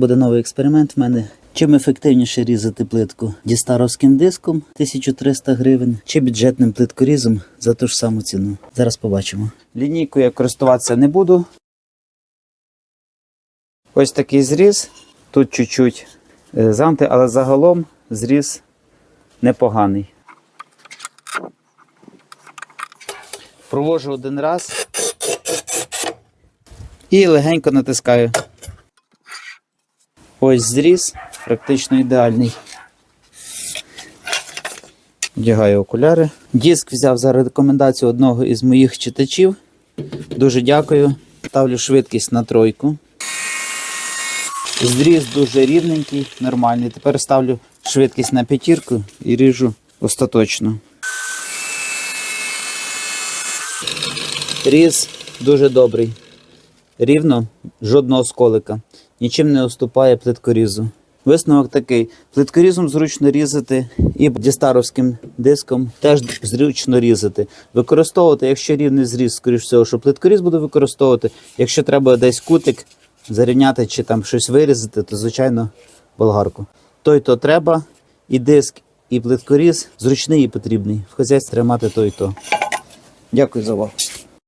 Буде новий експеримент в мене. Чим ефективніше різати плитку дістаровським диском 1300 гривень чи бюджетним плиткорізом за ту ж саму ціну. Зараз побачимо. Лінійкою я користуватися не буду. Ось такий зріз. Тут чуть-чуть е, замти, але загалом зріз непоганий. Провожу один раз і легенько натискаю. Ось зріз, практично ідеальний. Вдягаю окуляри. Диск взяв за рекомендацію одного із моїх читачів. Дуже дякую. Ставлю швидкість на тройку. Зріз дуже рівненький, нормальний. Тепер ставлю швидкість на п'ятірку і ріжу остаточно. Різ дуже добрий. Рівно, жодного сколика. Нічим не уступає плиткорізу. Висновок такий: плиткорізом зручно різати і дістаровським диском теж зручно різати. Використовувати, якщо рівний зріз, скоріш всього, що плиткоріз буду використовувати. Якщо треба десь кутик зарівняти чи там щось вирізати, то звичайно болгарку. Той то треба, і диск, і плиткоріз зручний і потрібний. В хазяйстві треба мати то і то. Дякую за увагу.